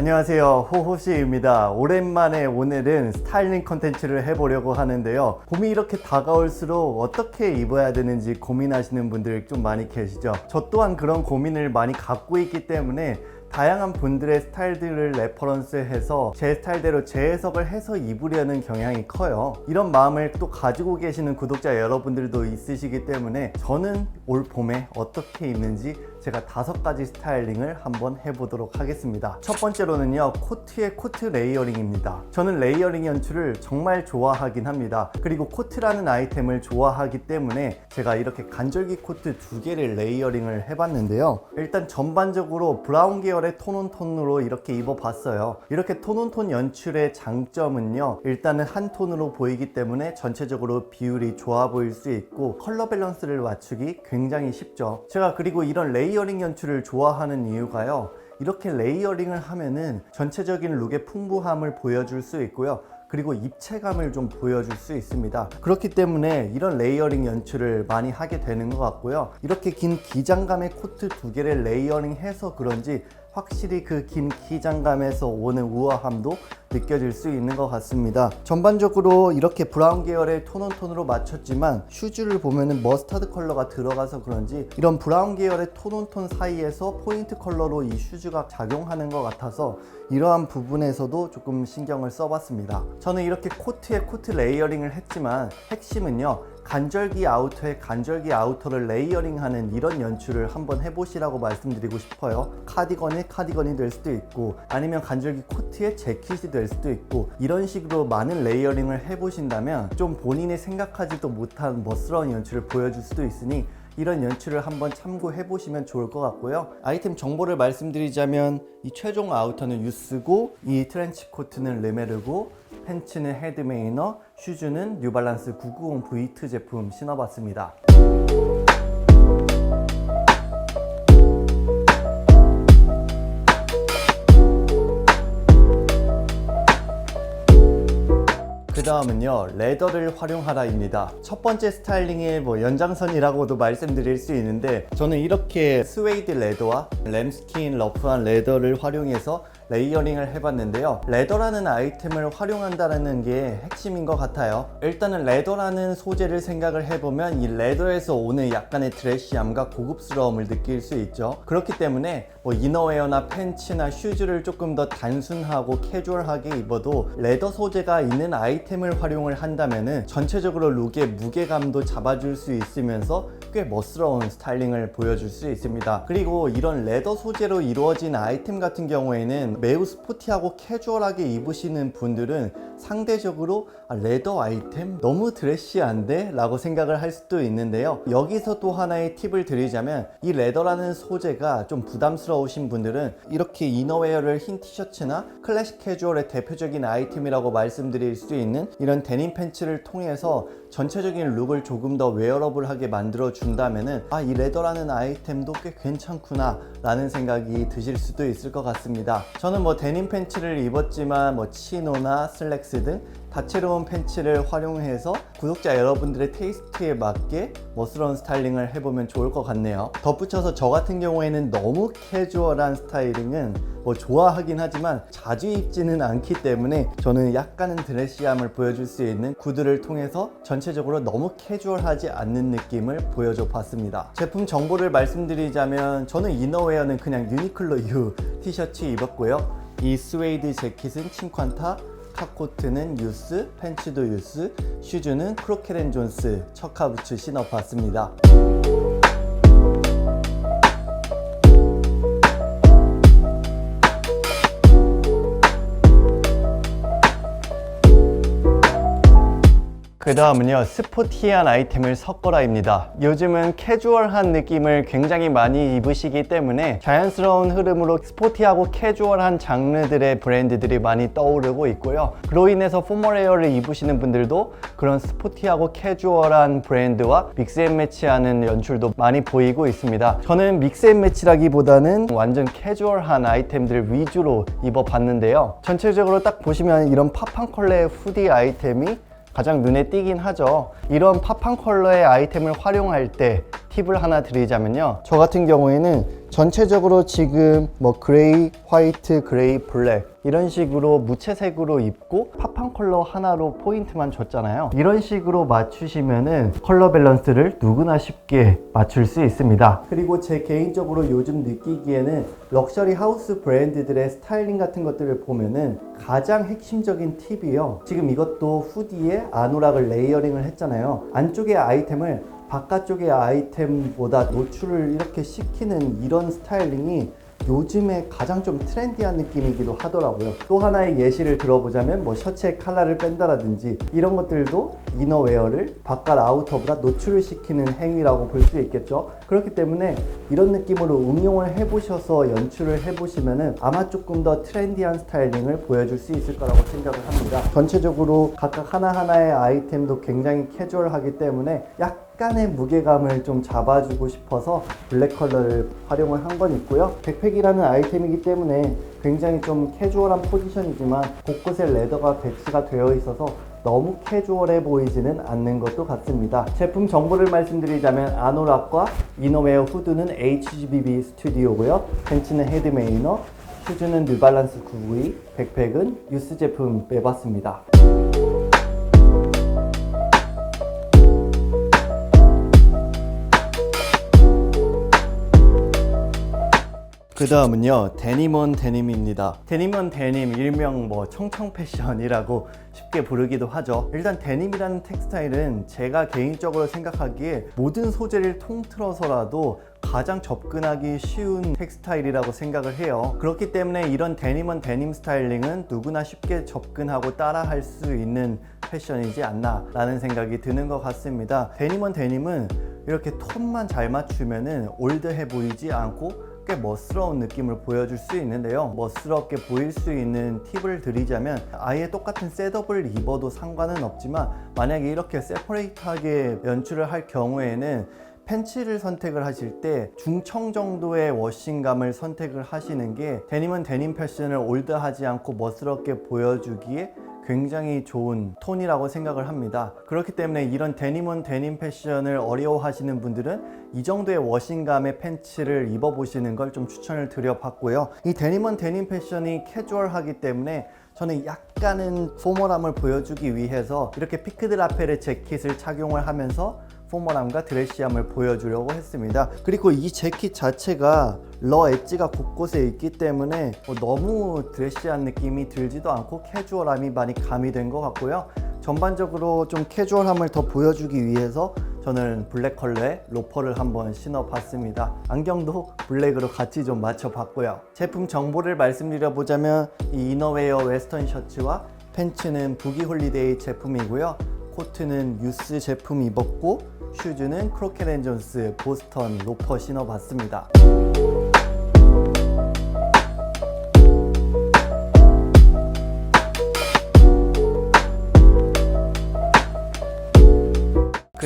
안녕하세요. 호호씨입니다. 오랜만에 오늘은 스타일링 컨텐츠를 해보려고 하는데요. 봄이 이렇게 다가올수록 어떻게 입어야 되는지 고민하시는 분들 좀 많이 계시죠? 저 또한 그런 고민을 많이 갖고 있기 때문에 다양한 분들의 스타일들을 레퍼런스해서 제 스타일대로 재해석을 해서 입으려는 경향이 커요. 이런 마음을 또 가지고 계시는 구독자 여러분들도 있으시기 때문에 저는 올 봄에 어떻게 입는지 제가 다섯 가지 스타일링을 한번 해보도록 하겠습니다. 첫 번째로는요, 코트의 코트 레이어링입니다. 저는 레이어링 연출을 정말 좋아하긴 합니다. 그리고 코트라는 아이템을 좋아하기 때문에 제가 이렇게 간절기 코트 두 개를 레이어링을 해봤는데요. 일단 전반적으로 브라운 계열의 톤온 톤으로 이렇게 입어봤어요. 이렇게 톤온 톤 연출의 장점은요, 일단은 한 톤으로 보이기 때문에 전체적으로 비율이 좋아 보일 수 있고 컬러 밸런스를 맞추기 굉장히 쉽죠. 제가 그리고 이런 레이 어링 연출을 좋아하는 이유가요. 이렇게 레이어링을 하면은 전체적인 룩의 풍부함을 보여줄 수 있고요. 그리고 입체감을 좀 보여줄 수 있습니다. 그렇기 때문에 이런 레이어링 연출을 많이 하게 되는 것 같고요. 이렇게 긴 기장감의 코트 두 개를 레이어링 해서 그런지 확실히 그 긴 기장감에서 오는 우아함도 느껴질 수 있는 것 같습니다. 전반적으로 이렇게 브라운 계열의 톤온톤으로 맞췄지만 슈즈를 보면은 머스타드 컬러가 들어가서 그런지 이런 브라운 계열의 톤온톤 사이에서 포인트 컬러로 이 슈즈가 작용하는 것 같아서 이러한 부분에서도 조금 신경을 써봤습니다. 저는 이렇게 코트에 코트 레이어링을 했지만 핵심은요. 간절기 아우터에 간절기 아우터를 레이어링하는 이런 연출을 한번 해보시라고 말씀드리고 싶어요. 카디건에 카디건이 될 수도 있고 아니면 간절기 코트에 재킷이 될 수도 있고 이런 식으로 많은 레이어링을 해보신다면 좀 본인이 생각하지도 못한 멋스러운 연출을 보여줄 수도 있으니 이런 연출을 한번 참고해 보시면 좋을 것 같고요. 아이템 정보를 말씀드리자면 이 최종 아우터는 유스고 이 트렌치 코트는 르메르고 팬츠는 헤드메이너, 슈즈는 뉴발란스 990 V2 제품 신어봤습니다. 그 다음은요 레더를 활용하라입니다. 첫 번째 스타일링의 뭐 연장선이라고도 말씀드릴 수 있는데 저는 이렇게 스웨이드 레더와 램스킨 러프한 레더를 활용해서 레이어링을 해봤는데요. 레더라는 아이템을 활용한다는 게 핵심인 것 같아요. 일단은 레더라는 소재를 생각을 해보면 이 레더에서 오는 약간의 드레시함과 고급스러움을 느낄 수 있죠. 그렇기 때문에 뭐 이너웨어나 팬츠나 슈즈를 조금 더 단순하고 캐주얼하게 입어도 레더 소재가 있는 아이템을 활용을 한다면은 전체적으로 룩의 무게감도 잡아줄 수 있으면서 꽤 멋스러운 스타일링을 보여줄 수 있습니다. 그리고 이런 레더 소재로 이루어진 아이템 같은 경우에는 매우 스포티하고 캐주얼하게 입으시는 분들은 상대적으로 아, 레더 아이템 너무 드레시한데? 라고 생각을 할 수도 있는데요. 여기서 또 하나의 팁을 드리자면 이 레더라는 소재가 좀 부담스러우신 분들은 이렇게 이너웨어를 흰 티셔츠나 클래식 캐주얼의 대표적인 아이템이라고 말씀드릴 수 있는 이런 데님 팬츠를 통해서 전체적인 룩을 조금 더 웨어러블하게 만들어 준다면은 아 이 레더라는 아이템도 꽤 괜찮구나 라는 생각이 드실 수도 있을 것 같습니다 저는 뭐 데님 팬츠를 입었지만 뭐 치노나 슬랙스 등 다채로운 팬츠를 활용해서 구독자 여러분들의 테이스트에 맞게 멋스러운 스타일링을 해보면 좋을 것 같네요. 덧붙여서 저 같은 경우에는 너무 캐주얼한 스타일링은 뭐 좋아하긴 하지만 자주 입지는 않기 때문에 저는 약간은 드레시함을 보여줄 수 있는 구두를 통해서 전체적으로 너무 캐주얼하지 않는 느낌을 보여줘 봤습니다. 제품 정보를 말씀드리자면 저는 이너웨어는 그냥 유니클로 U 티셔츠 입었고요 이 스웨이드 재킷은 칭ኳ타 카코트는 유스, 팬츠도 유스, 슈즈는 크로켓앤 존스 척하부츠 신어봤습니다. 그 다음은요 스포티한 아이템을 섞어라입니다. 요즘은 캐주얼한 느낌을 굉장히 많이 입으시기 때문에 자연스러운 흐름으로 스포티하고 캐주얼한 장르들의 브랜드들이 많이 떠오르고 있고요. 그로 인해서 포멀웨어를 입으시는 분들도 그런 스포티하고 캐주얼한 브랜드와 믹스앤매치하는 연출도 많이 보이고 있습니다. 저는 믹스앤매치라기보다는 완전 캐주얼한 아이템들 위주로 입어봤는데요. 전체적으로 딱 보시면 이런 팝한 컬러의 후디 아이템이 가장 눈에 띄긴 하죠. 이런 팝한 컬러의 아이템을 활용할 때 팁을 하나 드리자면요. 저 같은 경우에는 전체적으로 지금 뭐 그레이, 화이트, 그레이, 블랙 이런 식으로 무채색으로 입고 팝한 컬러 하나로 포인트만 줬잖아요. 이런 식으로 맞추시면은 컬러 밸런스를 누구나 쉽게 맞출 수 있습니다. 그리고 제 개인적으로 요즘 느끼기에는 럭셔리 하우스 브랜드들의 스타일링 같은 것들을 보면은 가장 핵심적인 팁이요. 지금 이것도 후디에 아노락을 레이어링을 했잖아요. 안쪽의 아이템을 바깥쪽의 아이템보다 노출을 이렇게 시키는 이런 스타일링이 요즘에 가장 좀 트렌디한 느낌이기도 하더라고요. 또 하나의 예시를 들어보자면 뭐 셔츠의 컬러를 뺀다라든지 이런 것들도 이너웨어를 바깥 아우터보다 노출을 시키는 행위라고 볼 수 있겠죠. 그렇기 때문에 이런 느낌으로 응용을 해보셔서 연출을 해보시면은 아마 조금 더 트렌디한 스타일링을 보여줄 수 있을 거라고 생각을 합니다. 전체적으로 각각 하나하나의 아이템도 굉장히 캐주얼하기 때문에 약 간의 무게감을 좀 잡아주고 싶어서 블랙 컬러를 활용을 한 건 있고요. 백팩이라는 아이템이기 때문에 굉장히 좀 캐주얼한 포지션이지만 곳곳에 레더가 배치가 되어 있어서 너무 캐주얼해 보이지는 않는 것도 같습니다. 제품 정보를 말씀드리자면 아노락과 이너웨어 후드는 HGBB 스튜디오고요. 벤츠는 헤드메이너, 슈즈는 뉴발란스 992, 백팩은 유스 제품 빼봤습니다. 그 다음은요 데님온 데님입니다. 데님온 데님 일명 뭐 청청 패션이라고 쉽게 부르기도 하죠. 일단 데님이라는 텍스타일은 제가 개인적으로 생각하기에 모든 소재를 통틀어서라도 가장 접근하기 쉬운 텍스타일이라고 생각을 해요. 그렇기 때문에 이런 데님온 데님 스타일링은 누구나 쉽게 접근하고 따라할 수 있는 패션이지 않나 라는 생각이 드는 것 같습니다. 데님온 데님은 이렇게 톤만 잘 맞추면은 올드해 보이지 않고 꽤 멋스러운 느낌을 보여줄 수 있는데요. 멋스럽게 보일 수 있는 팁을 드리자면 아예 똑같은 셋업을 입어도 상관은 없지만 만약에 이렇게 세퍼레이트하게 연출을 할 경우에는 팬츠를 선택을 하실 때 중청 정도의 워싱감을 선택을 하시는 게 데님은 데님 패션을 올드하지 않고 멋스럽게 보여주기에 굉장히 좋은 톤이라고 생각을 합니다. 그렇기 때문에 이런 데님은 데님 패션을 어려워하시는 분들은 이 정도의 워싱감의 팬츠를 입어보시는 걸 좀 추천을 드려봤고요. 이 데님은 데님 패션이 캐주얼하기 때문에 저는 약간은 포멀함을 보여주기 위해서 이렇게 피크드 라펠의 재킷을 착용을 하면서 포멀함과 드레시함을 보여주려고 했습니다. 그리고 이 재킷 자체가 러 엣지가 곳곳에 있기 때문에 뭐 너무 드레시한 느낌이 들지도 않고 캐주얼함이 많이 가미된 것 같고요. 전반적으로 좀 캐주얼함을 더 보여주기 위해서 저는 블랙 컬러의 로퍼를 한번 신어봤습니다. 안경도 블랙으로 같이 좀 맞춰봤고요. 제품 정보를 말씀드려보자면 이 이너웨어 웨스턴 셔츠와 팬츠는 부기 홀리데이 제품이고요. 코트는 유스 제품 입었고 슈즈는 크로켓앤존스 보스턴 로퍼 신어봤습니다.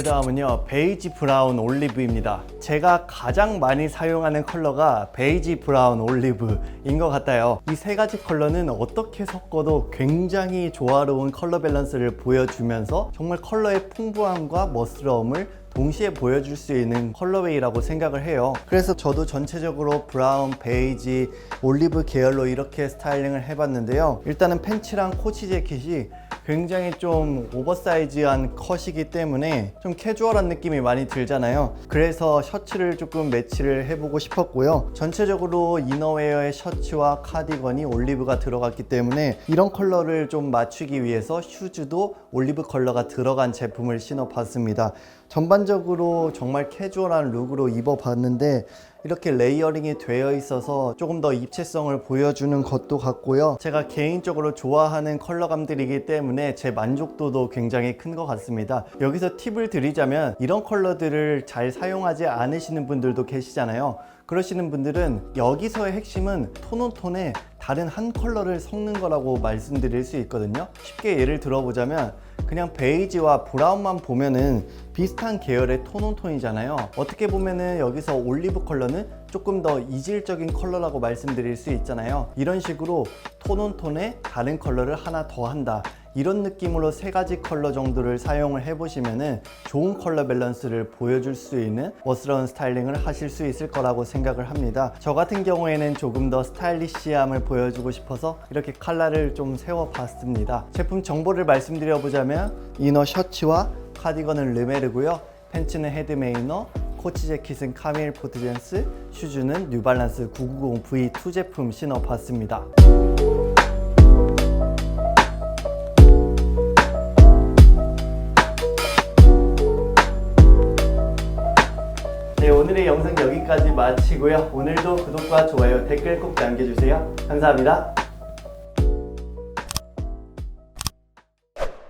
다음은요 베이지 브라운 올리브입니다. 제가 가장 많이 사용하는 컬러가 베이지 브라운 올리브인 것 같아요. 이 세 가지 컬러는 어떻게 섞어도 굉장히 조화로운 컬러 밸런스를 보여주면서 정말 컬러의 풍부함과 멋스러움을 동시에 보여줄 수 있는 컬러웨이라고 생각을 해요. 그래서 저도 전체적으로 브라운, 베이지, 올리브 계열로 이렇게 스타일링을 해봤는데요. 일단은 팬츠랑 코치 재킷이 굉장히 좀 오버사이즈한 컷이기 때문에 좀 캐주얼한 느낌이 많이 들잖아요. 그래서 셔츠를 조금 매치를 해보고 싶었고요. 전체적으로 이너웨어의 셔츠와 카디건이 올리브가 들어갔기 때문에 이런 컬러를 좀 맞추기 위해서 슈즈도 올리브 컬러가 들어간 제품을 신어봤습니다 전반적으로 정말 캐주얼한 룩으로 입어봤는데 이렇게 레이어링이 되어 있어서 조금 더 입체성을 보여주는 것도 같고요. 제가 개인적으로 좋아하는 컬러감들이기 때문에 제 만족도도 굉장히 큰 것 같습니다. 여기서 팁을 드리자면 이런 컬러들을 잘 사용하지 않으시는 분들도 계시잖아요. 그러시는 분들은 여기서의 핵심은 톤온톤에 다른 한 컬러를 섞는 거라고 말씀드릴 수 있거든요. 쉽게 예를 들어보자면 그냥 베이지와 브라운만 보면은 비슷한 계열의 톤온톤이잖아요. 어떻게 보면은 여기서 올리브 컬러는 조금 더 이질적인 컬러라고 말씀드릴 수 있잖아요. 이런 식으로 톤온톤에 다른 컬러를 하나 더 한다. 이런 느낌으로 세 가지 컬러 정도를 사용을 해보시면은 좋은 컬러 밸런스를 보여줄 수 있는 멋스러운 스타일링을 하실 수 있을 거라고 생각을 합니다. 저 같은 경우에는 조금 더 스타일리시함을 보여주고 싶어서 이렇게 컬러를 좀 세워봤습니다. 제품 정보를 말씀드려보자면 이너 셔츠와 카디건은 르메르고요. 팬츠는 헤드메이너, 코치 재킷은 카밀 포트젠스, 슈즈는 뉴발란스 990V2 제품 신어봤습니다. 네, 오늘의 영상 여기까지 마치고요. 오늘도 구독과 좋아요, 댓글 꼭 남겨주세요. 감사합니다.